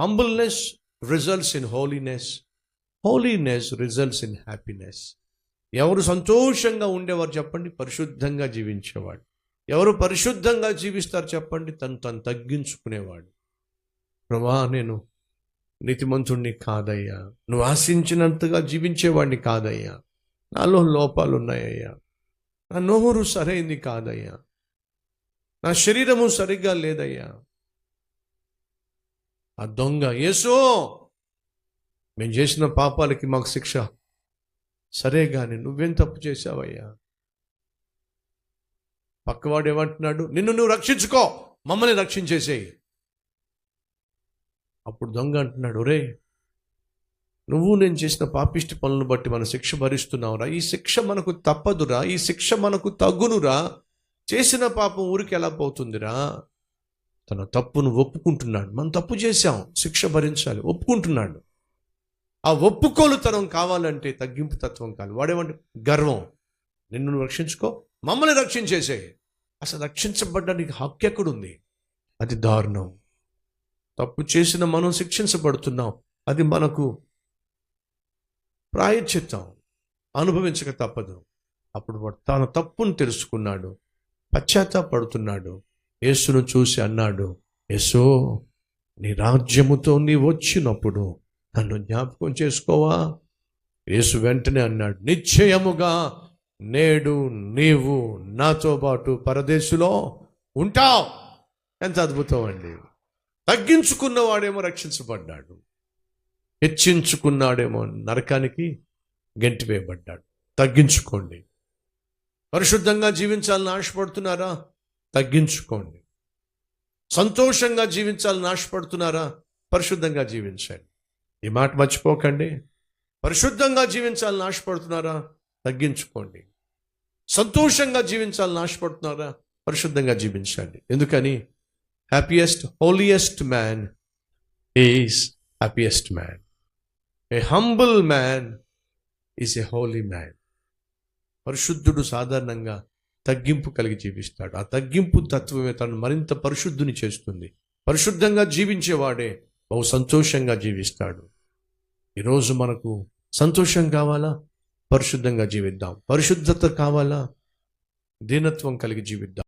Humbleness results in holiness holiness results in happiness ఎవరు సంతోషంగా ఉండేవారు చెప్పండి? పరిశుద్ధంగా జీవించేవాడు. ఎవరు పరిశుద్ధంగా జీవిస్తారు చెప్పండి? తను తను తగ్గించుకునేవాడు. ప్రభా నేను నీతిమంతుణ్ణి కాదయ్యా. నువ్వు ఆశించినంతగా జీవించేవాడిని కాదయ్యా. నాలో లోపాలు ఉన్నాయ్యా నా నోరు సరైంది కాదయ్యా. నా శరీరము సరిగ్గా లేదయ్యా. ఆ దొంగ యేసు మేము చేసిన పాపాలకి మాకు శిక్ష. సరే కానీ నువ్వేం తప్పు చేశావయ్యా? పక్కవాడు ఏమంటున్నాడు నిన్ను నువ్వు రక్షించుకో మమ్మల్ని రక్షించేసేయి. అప్పుడు దొంగ అంటున్నాడు ఒరే నువ్వు నేను చేసిన పాపిష్టి పనులను బట్టి మన శిక్ష భరిస్తున్నావురా. ఈ శిక్ష మనకు తప్పదురా ఈ శిక్ష మనకు తగ్గునురా చేసిన పాపం ఊరికి ఎలా పోతుందిరా? తన తప్పును ఒప్పుకుంటున్నాడు. మనం తప్పు చేశాం శిక్ష భరించాలి ఒప్పుకుంటున్నాడు. ఆ ఒప్పుకోలుతనం కావాలంటే తగ్గింపు తత్వం కాదు వాడేమంటే గర్వం. నిన్ను నువ్వు రక్షించుకో మమ్మల్ని రక్షించేసే అసలు రక్షించబడ్డానికి హక్కు ఎక్కడుంది? అది దారుణం. తప్పు చేసిన మనం శిక్షించబడుతున్నాం. అది మనకు ప్రాయశ్చిత్తం. అనుభవించక తప్పదు. అప్పుడు తన తప్పును తెలుసుకున్నాడు. పశ్చాత్తాపడుతున్నాడు. యేసును చూసి అన్నాడు యేసో నీ రాజ్యముతో నీ వచ్చినప్పుడు నన్ను జ్ఞాపకం చేసుకోవా? యేసు వెంటనే అన్నాడు నిశ్చయముగా నేడు నీవు నాతో పాటు పరదేశులో ఉంటావు. ఎంత అద్భుతం అండి తగ్గించుకున్నవాడేమో రక్షించబడ్డాడు. హెచ్చించుకున్నాడేమో నరకానికి గెంటివేయబడ్డాడు తగ్గించుకోండి. పరిశుద్ధంగా జీవించాలని ఆశపడుతున్నారా? తగ్గించుకోండి. సంతోషంగా జీవించాలని ఆశపడుతున్నారా పరిశుద్ధంగా జీవించండి. ఈ మాట మర్చిపోకండి. పరిశుద్ధంగా జీవించాలని ఆశపడుతున్నారా తగ్గించుకోండి. సంతోషంగా జీవించాలని ఆశపడుతున్నారా పరిశుద్ధంగా జీవించండి. ఎందుకని? Happiest holiest man is happiest man a humble man is a holy man పరిశుద్ధుడు సాధారణంగా తగ్గింపు కలిగి జీవిస్తాడు. ఆ తగ్గింపు తత్వమే తను మరింత పరిశుద్ధుని చేస్తుంది. పరిశుద్ధంగా జీవించేవాడే బహు సంతోషంగా జీవిస్తాడు. ఈరోజు మనకు సంతోషం కావాలా? పరిశుద్ధంగా జీవిద్దాం. పరిశుద్ధత కావాలా? దీనత్వం కలిగి జీవిద్దాం.